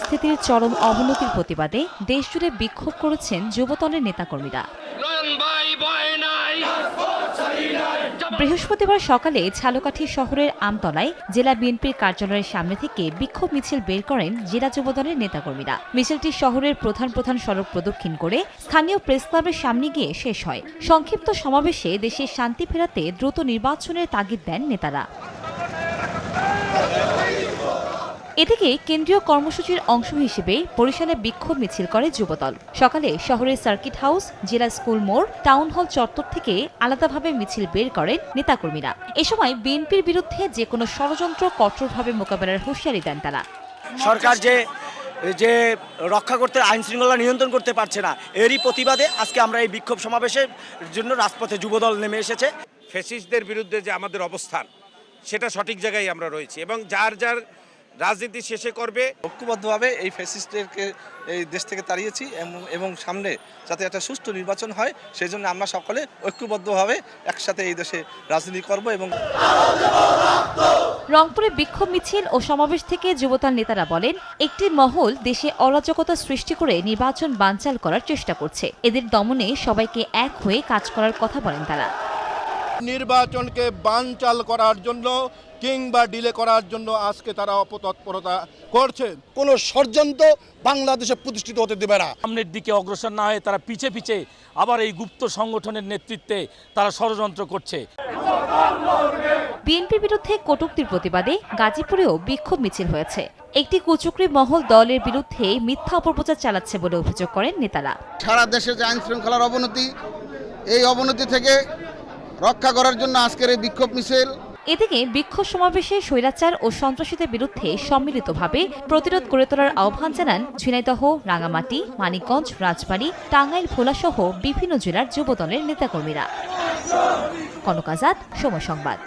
পরিস্থিতির চরম অবনতির প্রতিবাদে দেশজুড়ে বিক্ষোভ করেছেন যুবদলের নেতাকর্মীরা। বৃহস্পতিবার সকালে ঝালকাঠি শহরের আমতলায় জেলা বিএনপির কার্যালয়ের সামনে থেকে বিক্ষোভ মিছিল বের করেন জেলা যুবদলের নেতাকর্মীরা। মিছিলটি শহরের প্রধান প্রধান সড়ক প্রদক্ষিণ করে স্থানীয় প্রেস ক্লাবের সামনে গিয়ে শেষ হয়। সংক্ষিপ্ত সমাবেশে দেশের শান্তি ফেরাতে দ্রুত নির্বাচনের তাগিদ দেন নেতারা। এদিকে কেন্দ্রীয় কর্মসূচির অংশ হিসেবে বরিশালে বিক্ষোভ মিছিল করে যুবদল। সকালে শহরের সার্কিট হাউস জেলা স্কুল মোড় টাউন হল চত্বর থেকে আলাদাভাবে মিছিল বের করেন নেতাকর্মীরা। এ সময় বিএনপির বিরুদ্ধে যে কোনো ষড়যন্ত্র কঠোরভাবে মোকাবেলার হুঁশিয়ারি দেন তারা। সরকার যে যে রক্ষা করতে আইন শৃঙ্খলা নিয়ন্ত্রণ করতে পারছে না এরই প্রতিবাদে আজকে আমরা এই বিক্ষোভ সমাবেশের জন্য রাজপথে যুবদল নেমে এসেছে। ফ্যাসিস্টদের বিরুদ্ধে যে আমাদের অবস্থান সেটা সঠিক জায়গায় আমরা রয়েছি এবং যার যার রাজনীতি শেষে করবে। ঐক্যবদ্ধভাবে এই ফ্যাসিস্টদেরকে এই দেশ থেকে তাড়িয়েছি এবং- এবং সামনে যাতে একটা সুষ্ঠু নির্বাচন হয় সেই জন্য আমরা সকলে ঐক্যবদ্ধভাবে একসাথে এই দেশে রাজনীতি করব এবং রংপুরে বিক্ষোভ মিছিল ও সমাবেশ থেকে যুবতার নেতারা বলেন একটি মহল দেশে অরাজকতা সৃষ্টি করে নির্বাচন বানচাল করার চেষ্টা করছে। এদের দমনে সবাইকে এক হয়ে কাজ করার কথা বলেন তারা। নির্বাচনকে বানচাল করার জন্য কিংবা ডিলে করার জন্য আজকে তারা অপতৎপরতা করছে। কোনো ষড়যন্ত্র বাংলাদেশে প্রতিষ্ঠিত হতে দেবে না। সামনের দিকে অগ্রসর না হয়ে তারা পিছে পিছে আবার এই গুপ্ত সংগঠনের নেতৃত্বে তারা ষড়যন্ত্র করছে। বিএনপির বিরুদ্ধে কটূক্তির প্রতিবাদে গাজীপুরেও বিক্ষোভ মিছিল হয়েছে। একটি কুচক্রি মহল দলের বিরুদ্ধে মিথ্যা অপপ্রচার চালাচ্ছে বলে অভিযোগ করেন নেতারা। সারা দেশে যে আইন শৃঙ্খলার অবনতি এই অবনতি থেকে রক্ষা করার জন্য আজকের এই বিক্ষোভ মিছিল। এদিকে বিক্ষোভ সমাবেশে স্বৈরাচার ও সন্ত্রাসীদের বিরুদ্ধে সম্মিলিতভাবে প্রতিরোধ গড়ে তোলার আহ্বান জানান ঝিনাইদহ, রাঙামাটি, মানিকগঞ্জ, রাজবাড়ী, টাঙ্গাইল, ভোলাসহ বিভিন্ন জেলার যুবদলের নেতাকর্মীরা। কনক আজাদ, সময় সংবাদ।